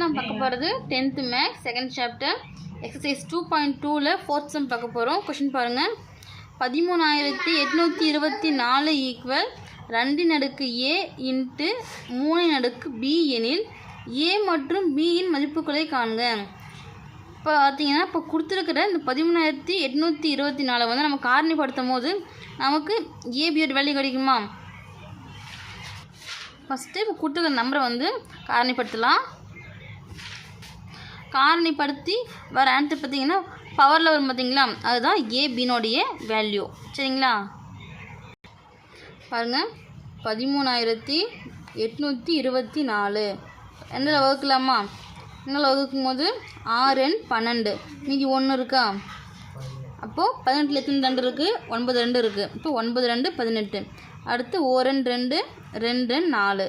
நம்ம பார்க்க போகிறது tenth maths second chapter exercise two point டூவில் ஃபோர்த் செம் பார்க்க போகிறோம் கொஷின் பாருங்கள் பதிமூணாயிரத்தி எட்நூற்றி இருபத்தி நாலு ஈக்குவல் ரெண்டின் அடுக்கு ஏ இன்ட்டு மூணின் அடுக்கு பி எனில் ஏ மற்றும் பியின் மதிப்புகளை காண்க. இப்போ பார்த்தீங்கன்னா இப்போ கொடுத்துருக்கிற இந்த பதிமூணாயிரத்தி எட்நூற்றி இருபத்தி நாலை வந்து நம்ம காரணிப்படுத்தும் போது நமக்கு ஏபியோட வேல்யூ கிடைக்குமா? ஃபஸ்ட்டு இப்போ கொடுத்துருக்க நம்பரை வந்து காரணிப்படுத்தலாம். காரணிப்படுத்தி வர ஆன்சர் பார்த்தீங்கன்னா பவரில் வரும் பார்த்தீங்களா? அதுதான் ஏபினுடைய வேல்யூ சரிங்களா? பாருங்கள் பதிமூணாயிரத்தி எட்நூற்றி இருபத்தி நாலு. எண்ணில் வகுக்கலாமா? எண்ணில் வகுக்கும் போது ஆறு எண் பன்னெண்டு. மீதி ஒன்று இருக்கா? அப்போது பதினெட்டில் எத்தனை ரெண்டு இருக்குது ஒன்பது ரெண்டு இருக்குது இப்போ ஒன்பது ரெண்டு பதினெட்டு. அடுத்து ஓரெண் ரெண்டு ரெண்டு ரெண்டு நாலு.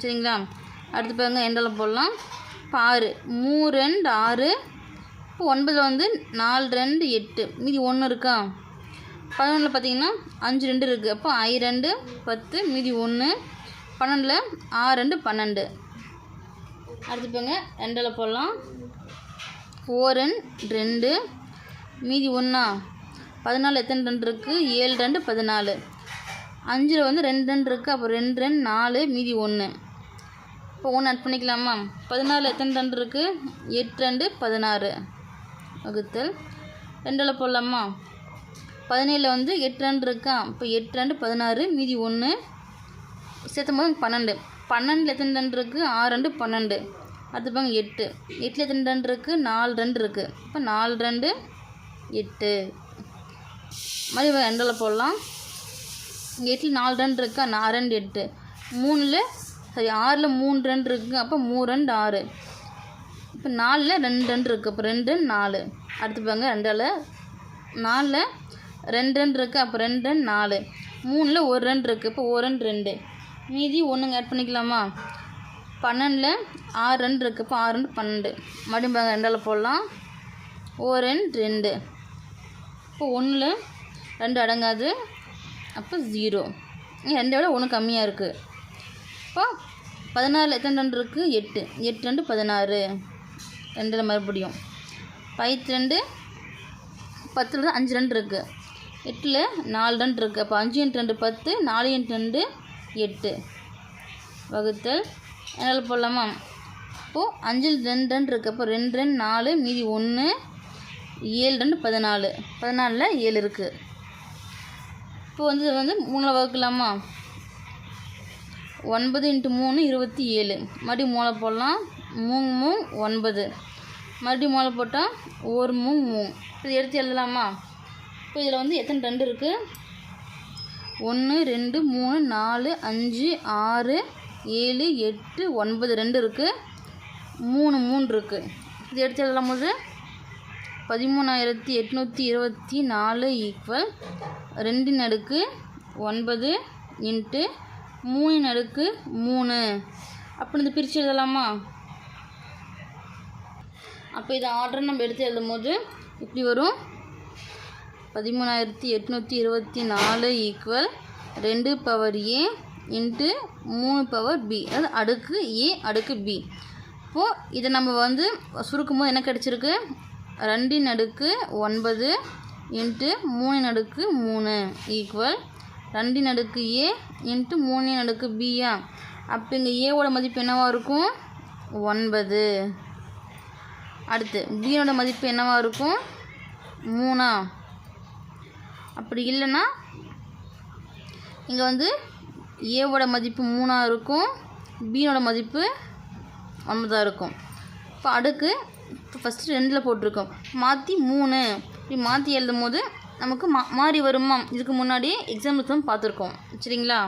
சரிங்களா? அடுத்து பாருங்கள் எண்டில் போடலாம்? ஆறு மூ ரெண்டு ஆறு. இப்போ வந்து நாலு ரெண்டு எட்டு. மீதி ஒன்று இருக்கா? பதினொன்றில் பார்த்தீங்கன்னா அஞ்சு ரெண்டு இருக்குது அப்போ ஐ ரெண்டு பத்து மீதி ஒன்று பன்னெண்டில் ஆறு ரெண்டு பன்னெண்டு. அடுத்து போங்க ரெண்டில் போடலாம். ஓரன் ரெண்டு. மீதி ஒன்றா பதினாலு எத்தனை ரெண்டு இருக்குது ஏழு ரெண்டு பதினாலு. அஞ்சில் வந்து ரெண்டு ரெண்டு இருக்குது அப்போ ரெண்டு ரெண்டு நாலு மீதி ஒன்று இப்போ ஒன்று ஆட் பண்ணிக்கலாமா? பதினாலு எத்தனை ரெண்டு இருக்குது எட்டு ரெண்டு பதினாறு. வகுத்தல். ரெண்டில் போடலாமா? பதினேழில் வந்து எட்டு ரெண்டு இருக்கா? இப்போ எட்டு ரெண்டு பதினாறு மீதி ஒன்று சேர்த்தும் போது பன்னெண்டு. பன்னெண்டில் எத்தனை ரெண்டு இருக்குது ஆறு ரெண்டு பன்னெண்டு. அடுத்து பாங்க எட்டு. எட்டில் எத்தனை ரெண்டு இருக்குது நாலு ரெண்டு இருக்குது இப்போ நாலு ரெண்டு எட்டு. மாதிரி ரெண்டில் போடலாம். எட்டில் நாலு ரெண்டு இருக்கா? நாலு ரெண்டு எட்டு. மூணில் சரி ஆறில் மூணு ரெண்டு இருக்குது அப்போ மூணு ரெண்டு ஆறு. இப்போ நாலில் ரெண்டு ரெண்டு இருக்குது அப்போ ரெண்டு நாலு. அடுத்து பாருங்க ரெண்டால் நாலில் ரெண்டு ரெண்டு இருக்குது அப்போ ரெண்டு ரெண்டு நாலு. மூணில் ஒரு ரெண்டு இருக்குது இப்போ ஒரு ரெண்டு ரெண்டு. மீதி ஒன்றுங்க ஆட் பண்ணிக்கலாமா? பன்னெண்டில் ஆறு ரெண்டு இருக்குது இப்போ ஆறு ரெண்டு பன்னெண்டு. மறுபடியும் பாருங்க ரெண்டால் போடலாம். ஓ ரெண்டு ரெண்டு. இப்போ ஒன்றில் ரெண்டு அடங்காது அப்போ ஜீரோ ரெண்டை விட ஒன்று கம்மியாக இருக்குது இப்போ பதினாறில் எத்தனை ரெண்டு இருக்குது எட்டு. எட்டு ரெண்டு பதினாறு. ரெண்டில் மறுபடியும். பைத்து ரெண்டு பத்தில் தான் அஞ்சு ரெண்டு இருக்குது எட்டில் நாலு ரெண்டு இருக்குது அப்போ அஞ்சு இன்ட்டு ரெண்டு பத்து நாலு இன்ட்டு ரெண்டு எட்டு. வகுத்தல். என்னால் போடலாமா? இப்போது அஞ்சில் ரெண்டு ரெண்டு இருக்குது அப்போ ரெண்டு ரெண்டு நாலு மீதி ஒன்று ஏழு ரெண்டு பதினாலு. பதினாலில் ஏழு இருக்குது இப்போ வந்து வந்து மூணில் வகுக்கலாமா? ஒன்பது இன்ட்டு மூணு இருபத்தி ஏழு. மறுபடியும் மூளை போடலாம். மூங் மூங் ஒன்பது. மறுபடியும் மூளை போட்டால் ஒரு மூங் மூங் இது எடுத்து எழுதலாமா? இப்போ இதில் வந்து எத்தனை ரெண்டு இருக்குது ஒன்று ரெண்டு மூணு நாலு அஞ்சு ஆறு ஏழு எட்டு ஒன்பது ரெண்டு இருக்குது மூணு மூணு இருக்குது இது எடுத்து எழுதலாம் போது. பதிமூணாயிரத்தி எட்நூற்றி இருபத்தி நாலு ஈக்குவல் ரெண்டின் அடுக்கு ஒன்பது இன்ட்டு மூணின் அடுக்கு மூணு. அப்படின்னு இது பிரித்து எழுதலாமா? அப்போ இதை ஆர்டர் நம்ம எடுத்து எழுதும் போது இப்படி வரும். பதிமூணாயிரத்தி எட்நூற்றி இருபத்தி நாலு ஈக்குவல் ரெண்டு பவர் ஏ இன்ட்டு மூணு பவர் பி அதாவது அடுக்கு ஏ அடுக்கு பி இப்போது இதை நம்ம வந்து சுருக்கும் போது என்ன கிடச்சிருக்கு? ரெண்டின் அடுக்கு ஒன்பது இன்ட்டு மூணின் அடுக்கு மூணு ஈக்குவல் ரெண்டின் அடுக்கு ஏ இன்ட்டு மூணின் அடுக்கு பியா அப்போ இங்கே ஏவோட மதிப்பு என்னவாக இருக்கும்? ஒன்பது. அடுத்து பியோட மதிப்பு என்னவாக இருக்கும்? மூணா. அப்படி இல்லைன்னா இங்கே வந்து ஏவோட மதிப்பு மூணாக இருக்கும் பியோட மதிப்பு ஒன்பதாக இருக்கும். இப்போ அடுக்கு இப்போ ஃபஸ்ட்டு ரெண்டில் போட்டிருக்கோம். மாற்றி மூணு. இப்படி மாற்றி எழுதும் போது நமக்கு மா மாறி வருமா இதுக்கு முன்னாடி எக்ஸாம்பிள்ஸ் பார்த்துருக்கோம். சரிங்களா?